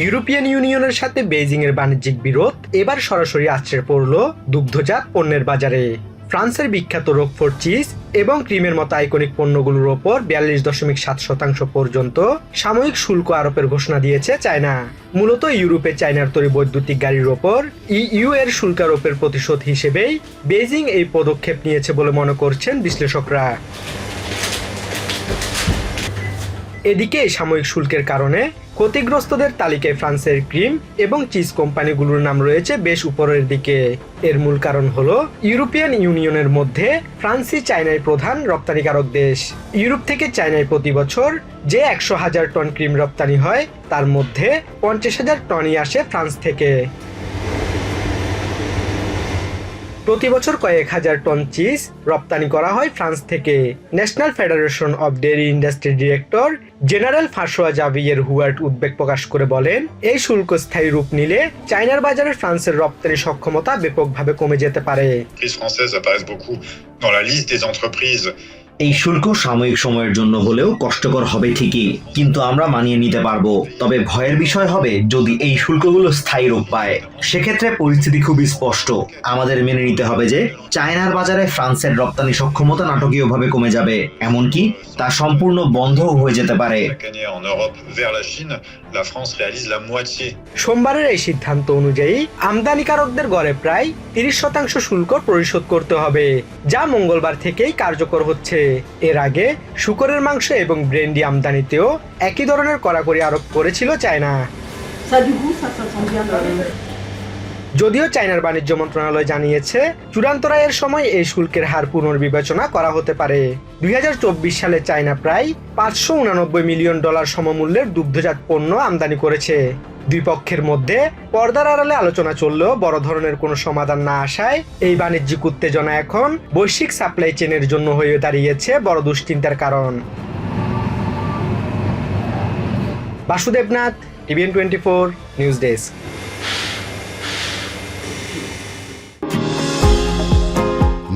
European ইউনিয়নের সাথে Beijing এর বাণিজ্যিক বিরোধ এবার সরাসরি আছড়ে পড়ল দুগ্ধজাত পণ্যের বাজারে। ফ্রান্সের বিখ্যাত রোকফোর্ট চিজ এবং ক্রিমের মতো আইকনিক পণ্যগুলোর ওপর বিয়াল্লিশ দশমিক সাত শতাংশ পর্যন্ত সাময়িক শুল্ক আরোপের ঘোষণা দিয়েছে চায়না। মূলত ইউরোপে চায়নার তৈরি বৈদ্যুতিক গাড়ির ওপর ইইউ এর শুল্ক আরোপের প্রতিশোধ হিসেবেই বেইজিং এই পদক্ষেপ নিয়েছে বলে মনে করছেন বিশ্লেষকরা। এদিকে সাময়িক শুল্কের কারণে ক্ষতিগ্রস্তদের তালিকায় ফ্রান্সের ক্রিম এবং চিজ কোম্পানিগুলোর নাম রয়েছে বেশ উপরের দিকে। এর মূল কারণ হল ইউরোপিয়ান ইউনিয়নের মধ্যে ফ্রান্সই চায়নার প্রধান রপ্তানিকারক দেশ। ইউরোপ থেকে চায়নায় প্রতি বছর যে একশো হাজার টন ক্রিম রপ্তানি হয়, তার মধ্যে পঞ্চাশ হাজার টনই আসে ফ্রান্স থেকে। প্রতি বছর কয়েক হাজার টন চিজ রপ্তানি করা হয় ফ্রান্স থেকে। National federation of dairy industry director general ফাঁসোয়া Xavier Huart উদ্বেগ প্রকাশ করে বলেন, এই শুল্ক স্থায়ী রূপ নিলে চায়নার বাজারে ফ্রান্সের রপ্তানি সক্ষমতা ব্যাপকভাবে কমে যেতে পারে। এই শুল্ক সাময়িক সময়ের জন্য হলেও কষ্টকর হবে ঠিকই, কিন্তু আমরা মানিয়ে নিতে পারব। তবে ভয়ের বিষয় হবে যদি এই শুল্কগুলো স্থায়ী রূপ পায়। সেক্ষেত্রে পরিস্থিতি খুবই স্পষ্ট। আমাদের মেনে নিতে হবে যে চায়নার বাজারে ফ্রান্সের রপ্তানি সক্ষমতা নাটকীয়ভাবে কমে যাবে। এমনকি তা সম্পূর্ণ বন্ধও হয়ে যেতে পারে। সোমবারের এই সিদ্ধান্ত অনুযায়ী আমদানিকারকদের গড়ে প্রায় তিরিশ শতাংশ শুল্ক পরিশোধ করতে হবে, যা মঙ্গলবার থেকেই কার্যকর হচ্ছে। এর আগে শুকরের মাংস এবং ব্রেন্ডি আমদানিতেও একই ধরনের কড়াকড়ি আরোপ করেছিল চায়না। যদিও চায়নার বাণিজ্য মন্ত্রণালয় জানিয়েছে, চূড়ান্ত রায়ের সময় এই শুল্কের হার পুনর্বিবেচনা করা হতে পারে। দুই হাজার চব্বিশ সালে চায়না প্রায় পাঁচশো উনানব্বই মিলিয়ন ডলার সমমূল্যের দুগ্ধজাত পণ্য আমদানি করেছে। দুই পক্ষের মধ্যে পর্দার আড়ালে আলোচনা চললেও বড় ধরনের কোনো সমাধান না আসায় এই বাণিজ্যিক উত্তেজনা এখন বৈশ্বিক সাপ্লাই চেনের জন্য হয়ে দাঁড়িয়েছে বড় দুশ্চিন্তার কারণ। Basudebnath TVN twenty four news desk.